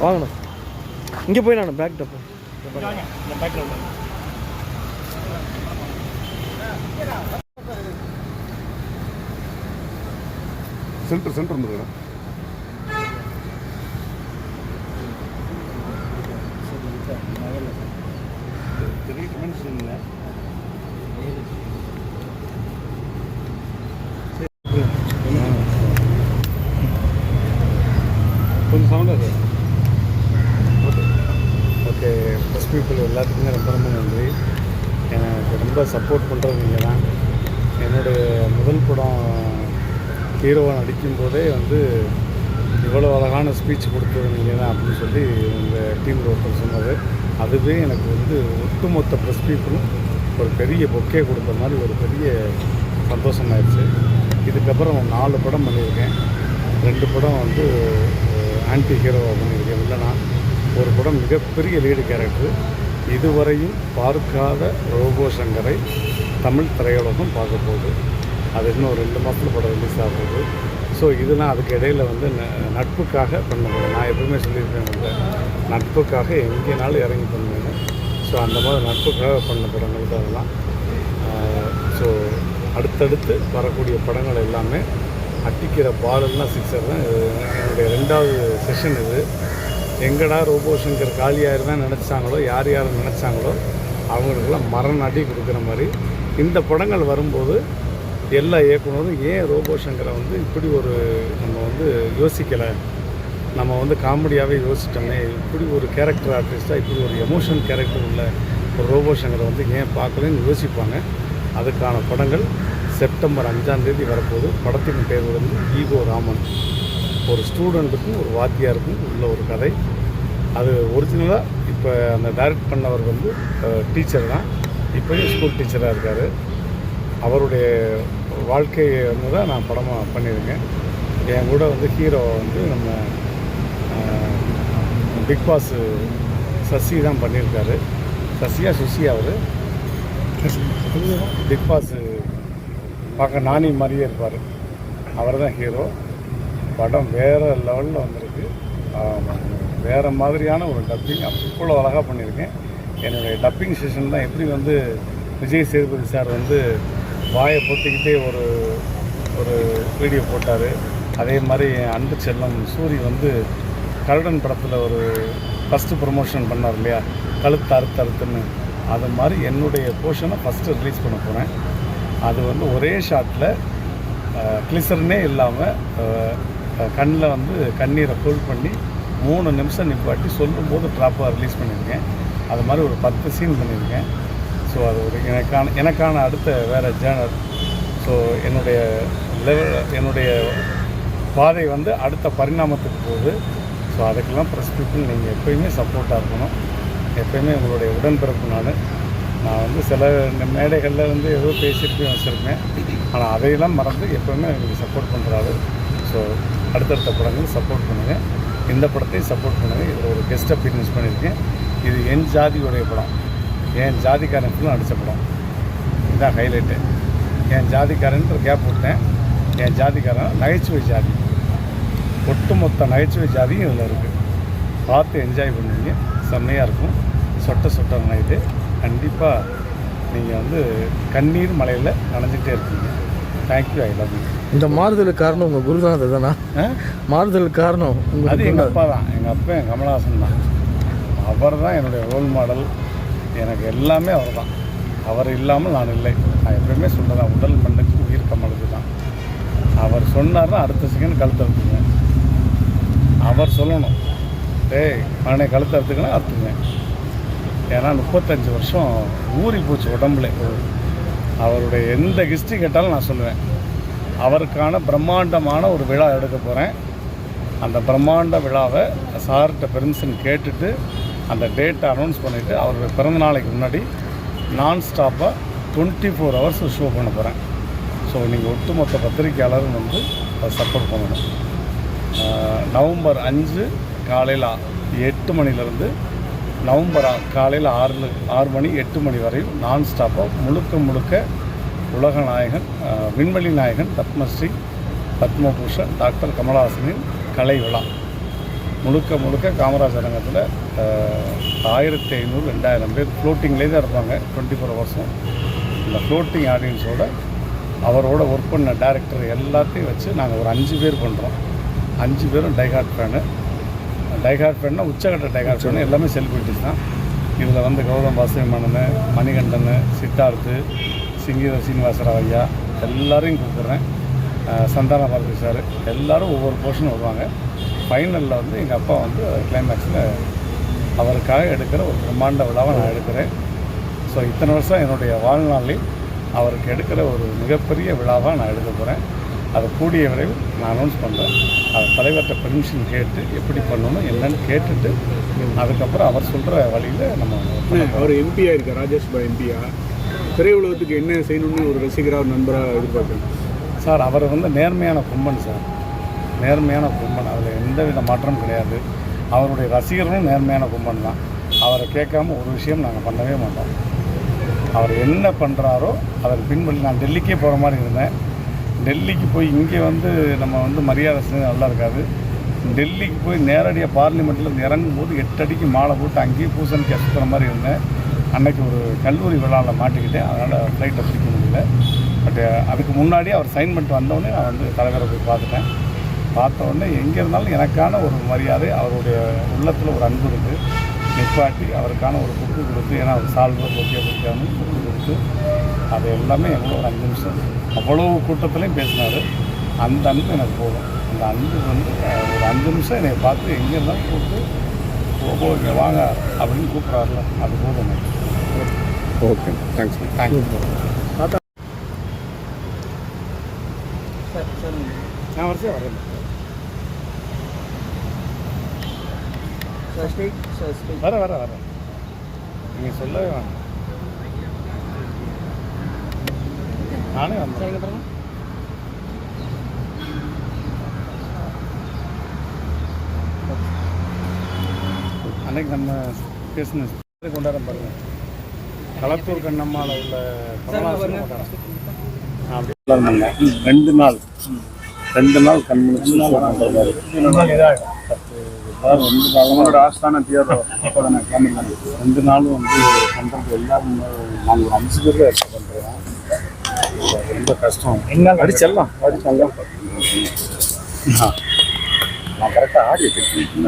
வாங்கண்ணா. இங்கே போய் நான் பேக் டப்போ சென்டர் சென்டர் இருந்தது த்ரீ மென்ஷன் கொஞ்சம் சவுண்டாக sir okay okay press people எல்லாத்துக்குமே ரொம்ப ரொம்ப நன்றி எனக்கு ரொம்ப சப்போர்ட் பண்ணுறது நீங்கள் தான். என்னுடைய முதல் படம் ஹீரோவை நடிக்கும்போதே வந்து இவ்வளோ அழகான ஸ்பீச் கொடுத்தது நீங்கள் தான் அப்படின்னு சொல்லி இந்த டீமில் ஒருத்தர் சொன்னது அதுவே எனக்கு வந்து ஒட்டுமொத்த ப்ரெஸ் பீப்புளும் ஒரு பெரிய பொக்கே கொடுத்த மாதிரி ஒரு பெரிய சந்தோஷமாயிருச்சு இதுக்கப்புறம் நாலு படம் பண்ணியிருக்கேன். ரெண்டு படம் வந்து ஆன்டி ஹீரோவாக பண்ணியிருக்கேன். இல்லைனா ஒரு படம் மிகப்பெரிய லீடு கேரக்டர் இதுவரையும் பார்க்காத ரோபோ சங்கரை தமிழ் திரையுலகம் பார்க்க போகுது. அது இன்னும் ரெண்டு மாதத்தில் படம் ரிலீஸ் ஆகுது. ஸோ இதெல்லாம் அதுக்கு இடையில் வந்து ந- நட்புக்காக பண்ண நான் எப்பவுமே சொல்லியிருக்கேன் உங்கள்கிட்ட நட்புக்காக எங்கேனாலும் இறங்கி பண்ணுவேன் ஸோ அந்த மாதிரி நட்புக்காக பண்ண படங்கள் தான் அதெல்லாம். ஸோ அடுத்தடுத்து வரக்கூடிய படங்கள் எல்லாமே அட்டிக்கிற பாலெல்லாம் சிக்ஸர் தான். இது என்னுடைய ரெண்டாவது செஷன் இது. எங்கடா ரோபோ சங்கர் காலியார் தான் நினச்சாங்களோ யார் யார் நினச்சாங்களோ அவங்களுக்கெல்லாம் மரண கொடுக்குற மாதிரி இந்த படங்கள் வரும்போது எல்லா இயக்குனரும் ஏன் ரோபோ சங்கரை வந்து இப்படி ஒரு நம்ம வந்து யோசிக்கலை? நம்ம வந்து காமெடியாகவே யோசிச்சிட்டோமே இப்படி ஒரு கேரக்டர் ஆர்டிஸ்ட்டாக இப்படி ஒரு எமோஷன் கேரக்டர் உள்ள ஒரு ரோபோ சங்கரை வந்து ஏன் பார்க்கலன்னு யோசிப்பாங்க. அதுக்கான படங்கள் செப்டம்பர் அஞ்சாம் தேதி வரப்போது படத்தின் பேர் வந்து ஈகோ ராமன். ஒரு ஸ்டூடெண்ட்டுக்கும் ஒரு வாத்தியாருக்கும் உள்ள ஒரு கதை. அது ஒரிஜினலாக இப்போ அந்த டைரக்ட் பண்ணவர் வந்து டீச்சர் தான். இப்போயும் ஸ்கூல் டீச்சராக இருக்கார். அவருடைய வாழ்க்கையை வந்து தான் நான் படமாக பண்ணியிருக்கேன். என் கூட வந்து ஹீரோ வந்து நம்ம பிக் பாஸ் சசி தான் பண்ணியிருக்காரு. சசியா சுசி அவர். பிக் பாஸ் பார்க்க நானி மாதிரியே இருப்பார். அவர் தான் ஹீரோ படம் வேறு லெவலில் வந்திருக்கு. ஆமாம் வேறு மாதிரியான ஒரு டப்பிங் அவ்வளோ அழகாக பண்ணியிருக்கேன். என்னுடைய டப்பிங் செஷன் தான் எப்படி வந்து விஜய் சேதுபதி சார் வந்து வாயை பொத்திக்கிட்டே ஒரு ஒரு வீடியோ போட்டார். அதே மாதிரி என் அன்பு செல்லம் சூரி வந்து கருடன் படத்தில் ஒரு ஃபஸ்ட்டு ப்ரொமோஷன் பண்ணார் இல்லையா? கழுத்து அறுத்து அறுத்துன்னு. அது மாதிரி என்னுடைய போர்ஷனை ஃபஸ்ட்டு ரிலீஸ் பண்ண போகிறேன் அது வந்து ஒரே ஷாட்டில் கிளிசர்னே இல்லாமல் கண்ணில் வந்து கண்ணீரை ஃபுல் பண்ணி மூணு நிமிஷம் நிப்பாட்டி சொல்லும்போது ட்ராப்பாக ரிலீஸ் பண்ணியிருக்கேன். அது மாதிரி ஒரு பத்து சீன் பண்ணியிருக்கேன். ஸோ அது ஒரு எனக்கான எனக்கான அடுத்த வேறு ஜேர்னல் ஸோ என்னுடைய லெவல் என்னுடைய பாதை வந்து அடுத்த பரிணாமத்துக்கு போகுது. ஸோ அதுக்கெல்லாம் ப்ரெஸ் பீப்புள் நீங்கள் எப்பயுமே சப்போர்ட்டாக இருக்கணும். எப்பயுமே உங்களுடைய உடன்பிறப்பு நான். நான் வந்து சில மேடைகளில் வந்து ஏதோ பேசியிருப்பேன் வச்சுருக்கேன் ஆனால் அதையெல்லாம் மறந்து எப்போவுமே எனக்கு சப்போர்ட் பண்ணுறாரு ஸோ அடுத்தடுத்த படங்கள் சப்போர்ட் பண்ணுங்கள் இந்த படத்தையும் சப்போர்ட் பண்ணுங்கள் இதில் ஒரு கெஸ்ட் அப்பியரன்ஸ் பண்ணியிருக்கேன். இது என் ஜாதியுடைய படம். என் ஜாதிக்காரன் ஃபுல்லாக நடித்த படம். இதுதான் ஹைலைட்டு என் ஜாதிக்காரன்ற கேப் விட்டேன் என் ஜாதிக்காரன் நகைச்சுவை ஜாதி. ஒட்டுமொத்த நகைச்சுவை ஜாதியும் இதில் இருக்குது பார்த்து என்ஜாய் பண்ணுவீங்க. செம்மையாக இருக்கும். சொட்ட சொட்ட நைட்டு கண்டிப்பாக நீங்கள் வந்து கண்ணீர் மலையில் நனைஞ்சிக்கிட்டே இருக்கீங்க தேங்க்யூ ஐ லவ் யூ இந்த மாறுதலுக்கு காரணம் உங்கள் குருநாதர் தானா? மாறுதலுக்கு காரணம் அது எங்கள் அப்பா தான் எங்கள் அப்பா என் கமலஹாசன் தான். அவர் தான் என்னுடைய ரோல் மாடல் எனக்கு எல்லாமே அவர் தான் அவர் இல்லாமல் நான் இல்லை. நான் எப்பயுமே சொல்கிறேன் உடல் மண்ணுக்கு உயிர் கமலுக்கு தான். அவர் சொன்னார்னா அடுத்த செகண்ட் கழுத்து அறுத்துக்குவேன். அவர் சொல்லணும். டேய் மகனை கழுத்து அறுத்துக்கணும் அறுத்துக்குவேன். ஏன்னா முப்பத்தஞ்சு வருஷம் ஊறி போச்சு உடம்புல. அவருடைய எந்த ஹிஸ்ட்ரி கேட்டாலும் நான் சொல்லுவேன். அவருக்கான பிரம்மாண்டமான ஒரு விழா எடுக்க போகிறேன் அந்த பிரம்மாண்ட விழாவை சார்கிட்ட பெர்மிஷன் கேட்டுட்டு அந்த டேட்டை அனௌன்ஸ் பண்ணிவிட்டு அவருடைய பிறந்த நாளைக்கு முன்னாடி நான் ஸ்டாப்பாக டுவெண்ட்டி ஃபோர் ஹவர்ஸ் ஷோ பண்ண போகிறேன் ஸோ நீங்கள் ஒட்டுமொத்த பத்திரிக்கையாளரும் வந்து அதை சப்போர்ட் பண்ணணும். நவம்பர் அஞ்சு காலையில் எட்டு மணிலேருந்து நவம்பர் காலையில் ஆறு ஆறு மணி எட்டு மணி வரையும் நான் ஸ்டாப்பாக முழுக்க முழுக்க உலக நாயகன் விண்வெளி நாயகன் பத்மஸ்ரீ பத்மபூஷன் டாக்டர் கமலஹாசனின் கலை விழா. முழுக்க முழுக்க காமராஜர் அரங்கத்தில் ஆயிரத்தி ஐநூறு ரெண்டாயிரம் பேர் ஃப்ளோட்டிங்லேயே தான் இருப்பாங்க டுவெண்ட்டி ஃபோர் ஹவர்ஸும் இந்த ஃப்ளோட்டிங் ஆடியன்ஸோட அவரோட ஒர்க் பண்ண டேரக்டர் எல்லாத்தையும் வச்சு நாங்கள் ஒரு அஞ்சு பேர் பண்ணுறோம் அஞ்சு பேரும் டைகார்ட் ஃபேனு டைகார்ட் ஃபேன்னா உச்சகட்ட டைகார்ட் ஃபேனு எல்லாமே செலிபிரிட்டிஸ் தான். இதில் வந்து கௌதம் வாசுமணன் மணிகண்டன் சித்தார்த்து சிங்கீத சீனிவாசராவ் ஐயா எல்லோரையும் கூப்பிட்றேன். சந்தான பாரதி சார் எல்லோரும் ஒவ்வொரு போர்ஷனும் வருவாங்க. ஃபைனலில் வந்து எங்கள் அப்பா வந்து கிளைமேக்ஸில் அவருக்காக எடுக்கிற ஒரு பிரம்மாண்ட விழாவை நான் எடுக்கிறேன். ஸோ இத்தனை வருஷம் என்னுடைய வாழ்நாளில் அவருக்கு எடுக்கிற ஒரு மிகப்பெரிய விழாவாக நான் எடுக்க போகிறேன் அதை கூடிய விரைவில் நான் அனௌன்ஸ் பண்ணுறேன் அது தலைவர்கிட்ட பெர்மிஷன் கேட்டு எப்படி பண்ணணும் என்னன்னு கேட்டுட்டு அதுக்கப்புறம் அவர் சொல்கிற வழியில் நம்ம அவர் எம்பியாக இருக்கார் ராஜேஷ் பாய் திரையுலகத்துக்கு என்ன செய்யணும்னு ஒரு ரசிகராக நண்பராக எதிர்பார்க்குறேன் சார் அவர் வந்து நேர்மையான கும்பன் சார். நேர்மையான கும்பன். அதில் எந்த வித மாற்றமும் கிடையாது. அவருடைய ரசிகர்களும் நேர்மையான கும்பன் தான். அவரை கேட்காம ஒரு விஷயம் நாங்கள் பண்ணவே மாட்டோம். அவர் என்ன பண்ணுறாரோ அதன் பின்பற்றி நான் டெல்லிக்கே போகிற மாதிரி இருந்தேன். டெல்லிக்கு போய் இங்கே வந்து நம்ம வந்து மரியாதை செஞ்சது நல்லா இருக்காது. டெல்லிக்கு போய் நேரடியாக பார்லிமெண்ட்டில் இறங்கும் போது எட்டு அடிக்கு மாலை போட்டு அங்கேயே பூசணிக்கு சுற்றுற மாதிரி இருந்தேன். அன்னைக்கு ஒரு கல்லூரி விழாவில் மாட்டிக்கிட்டேன். அதனால் ஃப்ளைட்டை பிடிக்க முடியல. பட் அதுக்கு முன்னாடி அவர் சைன் பண்ணிட்டு வந்தோடனே நான் வந்து தலைவரை போய் பார்த்துட்டேன். பார்த்த உடனே எங்கே இருந்தாலும் எனக்கான ஒரு மரியாதை அவருடைய உள்ளத்தில் ஒரு அன்பு இருக்குது நிப்பாட்டி அவருக்கான ஒரு புக்கு கொடுத்து ஏன்னா அவர் சால்வர் ஓகே பிடிக்காமல் புக்கு கொடுத்து அது எல்லாமே எவ்வளோ ஒரு அஞ்சு நிமிஷம். அவ்வளோ கூட்டத்துலேயும் பேசினார். அந்த அன்பு எனக்கு போதும். அந்த அன்பு வந்து ஒரு அஞ்சு நிமிஷம் என்னை பார்த்து எங்கே இருந்தாலும் கூப்பிட்டு ஓ இங்கே வாங்க அப்படின்னு கூப்பிட்றாருல அது போதும் okay thanks thank you sir sir நான் வரிசையாக வரேன் வர வர வர நீங்கள் சொல்லவே வேணாம் நானே வந்தேன் அன்னைக்கு நம்ம பேசின கொண்டாட பாருங்க. களத்தூர் கண்ணம்மாவில் உள்ள கமலாசன் கொண்டாடம். ரெண்டு நாள். ரெண்டு நாள் கண் முடிச்சு ரெண்டு நாளும் ஆஸ்தான கிளம்பி ரெண்டு நாளும் வந்து பண்ணுறது எல்லாரும் நாங்கள் ஒரு அஞ்சு பேர் தான் எடுத்து பண்ணுறோம் ரொம்ப கஷ்டம். அடிச்செல்லாம். அடிச்செல்லாம். நான் கரெக்டாக இருக்கேன்.